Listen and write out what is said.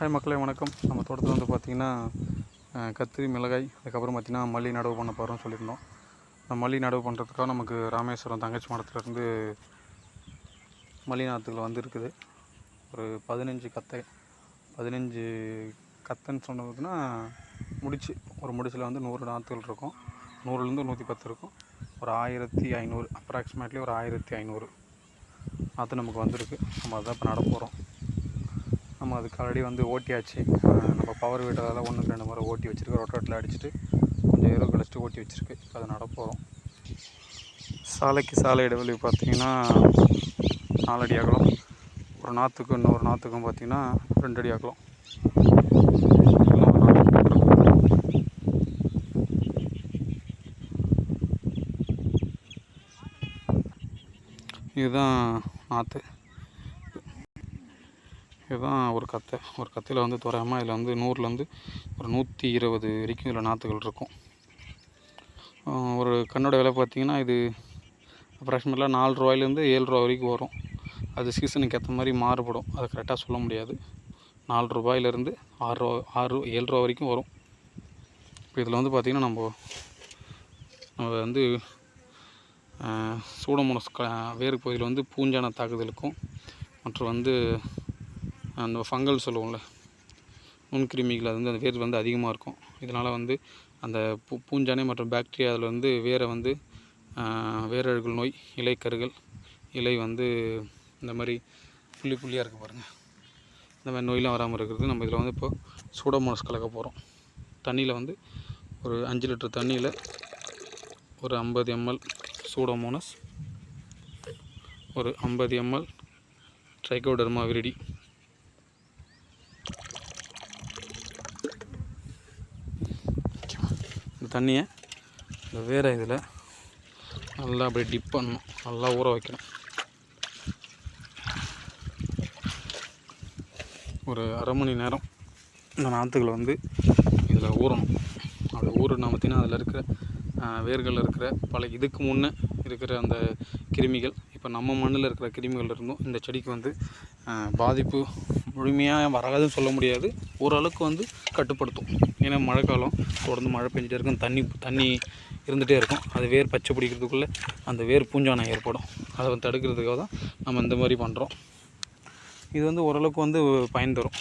Hi மக்களே வணக்கம். நம்ம தோட்டத்தில் வந்து பார்த்திங்கன்னா கத்திரி மிளகாய் அதுக்கப்புறம் பார்த்திங்கன்னா மல்லி நடவு பண்ண போகிறோம்னு சொல்லியிருந்தோம். அந்த மல்லி நடவு பண்ணுறதுக்காக நமக்கு ராமேஸ்வரம் தங்கச்சி மடத்துலேருந்து மல்லி நாற்றுகள் வந்துருக்குது. ஒரு பதினஞ்சு கத்தை பதினஞ்சு கத்தைன்னு சொன்னதுன்னா முடிச்சு ஒரு முடிச்சில் வந்து நூறு நாற்றுகள் இருக்கும். நூறுலேருந்து நூற்றி பத்து இருக்கும். ஒரு ஆயிரத்தி ஐநூறு அப்ராக்சிமேட்லி ஒரு ஆயிரத்தி ஐநூறு நாற்று நமக்கு வந்திருக்கு. நம்ம அதான் இப்போ நட போகிறோம் நம்ம அதுக்கு ஆல்ரெடி வந்து ஓட்டியாச்சு. நம்ம பவர் வீட்டரால் ஒன்றுக்கு ரெண்டு முறை ஓட்டி வச்சுருக்கு. ரொட்டோட்டில் அடிச்சுட்டு கொஞ்சம் ஏரோ கழிச்சிட்டு ஓட்டி வச்சுருக்கு. இப்போ அதை நடப்போகிறோம் சாலைக்கு சாலை இடைவெளி பார்த்தீங்கன்னா நாலடி அகலம். ஒரு நாற்றுக்கும் இன்னொரு நாற்றுக்கும் பார்த்தீங்கன்னா ரெண்டு அடி அகலம். இதுதான் நாற்று இதுதான் ஒரு கத்தை. ஒரு கத்தையில் வந்து தோராயமாக இதில் வந்து நூறுலேருந்து ஒரு நூற்றி இருபது வரைக்கும் இதில் நாற்றுகள் இருக்கும். ஒரு கண்ணோட விலை பார்த்தீங்கன்னா இது அப்ராக்சிமேட்டாக நாலு ரூபாயிலேருந்து ஏழு ரூபா வரைக்கும் வரும். அது சீசனுக்கு ஏற்ற மாதிரி மாறுபடும். அதை கரெக்டாக சொல்ல முடியாது. நாலு ரூபாயிலேருந்து ஆறு ரூபா ஆறு ஏழு ரூபா வரைக்கும் வரும். இப்போ இதில் வந்து பார்த்திங்கன்னா நம்ம நம்ம வந்து சூடமோனஸ் க வேறு பகுதியில் வந்து பூஞ்சான தாக்குதலுக்கும் மற்றும் வந்து அந்த ஃபங்கல் சொல்லுவோம்ல நுண்கிருமிகள் அது வந்து அந்த வேர் வந்து அதிகமாக இருக்கும். இதனால் வந்து அந்த பூ பூஞ்சானை மற்றும் பாக்டீரியா அதில் வந்து வேரை வந்து வேரழுகல் நோய் இலைக்கருகள் இலை வந்து இந்த மாதிரி புள்ளி புள்ளியாக இருக்குது பாருங்கள் இந்த மாதிரி நோயெலாம் வராமல் இருக்கிறது. நம்ம இதில் வந்து இப்போ சூடோமோனஸ் கலக்க போகிறோம் தண்ணியில் வந்து ஒரு அஞ்சு லிட்டர் தண்ணியில் ஒரு ஐம்பது எம்எல் சூடோமோனஸ் ஒரு ஐம்பது எம்எல் ட்ரைகோடர்மா விரிடி தண்ணியை இந்த வேறு இதில் நல்லா அப்படியே டிப் பண்ணணும். நல்லா ஊற வைக்கணும். ஒரு அரை மணி நேரம் இந்த நாற்றுகளை வந்து இதில் ஊறணும். அப்படி ஊறினா பார்த்தீங்கன்னா அதில் இருக்கிற வேர்களில் இருக்கிற பல இதுக்கு முன்னே இருக்கிற அந்த கிருமிகள் இப்போ நம்ம மண்ணில் இருக்கிற கிருமிகள் இருந்தும் இந்த செடிக்கு வந்து பாதிப்பு முழுமையாக வராதுன்னு சொல்ல முடியாது. ஓரளவுக்கு வந்து கட்டுப்படுத்தும். ஏன்னா மழை காலம் தொடர்ந்து மழை பெஞ்சிட்டே இருக்கும் தண்ணி தண்ணி இருந்துகிட்டே இருக்கும். அது வேர் பச்சை பிடிக்கிறதுக்குள்ளே அந்த வேர் பூஞ்சானம் ஏற்படும். அதை வந்து தடுக்கிறதுக்காக தான் நம்ம இந்த மாதிரி பண்ணுறோம் இது வந்து ஓரளவுக்கு வந்து பயன் தரும்.